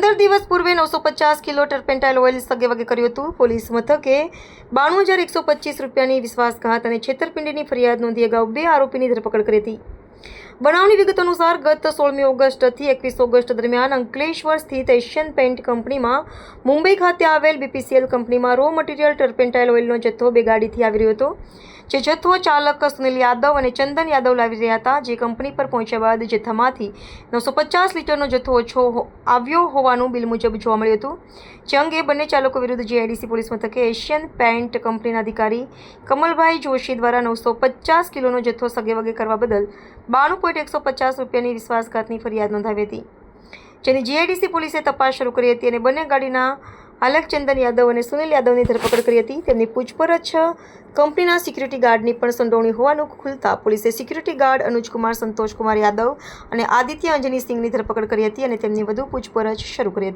દિવસ પૂર્વે નવસો પચાસ કિલો ટર્પેન્ટાઇલ ઓઇલ સગે વગે કર્યું હતું. પોલીસ મથકે બાણું હજાર એકસો પચીસ રૂપિયાની વિશ્વાસઘાત અને છેતરપિંડીની ફરિયાદ નોંધી અગાઉ બે આરોપીની ધરપકડ કરી હતી. બનાવની વિગત અનુસાર ગત સોળમી ઓગસ્ટથી એકવીસ ઓગસ્ટ દરમિયાન અંકલેશ્વર સ્થિત એશિયન પેન્ટ કંપનીમાં મુંબઈ ખાતે આવેલ બીપીસીએલ કંપનીમાં રો મટીરિયલ ટર્પેન્ટાઇલ ઓઇલનો જથ્થો બે ગાડીથી આવી રહ્યો હતો. જે જથ્થો ચાલક સુનિલ યાદવ અને ચંદન યાદવ લાવી રહ્યા હતા, જે કંપની પર પહોંચ્યા બાદ જથ્થામાંથી નવસો પચાસ લીટરનો જથ્થો ઓછો આવ્યો હોવાનું બિલ મુજબ જોવા મળ્યું હતું. જે અંગે બંને ચાલકો વિરુદ્ધ જીઆઈડીસી પોલીસ મથકે એશિયન પેન્ટ કંપનીના અધિકારી કમલભાઈ જોશી દ્વારા નવસો પચાસ કિલોનો જથ્થો સગેવગે કરવા બદલ બાણું પોઈન્ટ એકસો પચાસ રૂપિયાની વિશ્વાસઘાતની ફરિયાદ નોંધાવી હતી, જેની જીઆઈડીસી પોલીસે તપાસ શરૂ કરી હતી અને બંને ગાડીના હાલક ચંદન યાદવ અને સુનિલ યાદવની ધરપકડ કરી હતી. તેમની પૂછપરછ કંપનીના સિક્યુરિટી ગાર્ડની પણ સંડોવણી હોવાનું ખુલતા પોલીસે સિક્યુરિટી ગાર્ડ અનુજકુમાર સંતોષકુમાર યાદવ અને આદિત્ય અંજની સિંહની ધરપકડ કરી હતી અને તેમની વધુ પૂછપરછ શરૂ કરી હતી.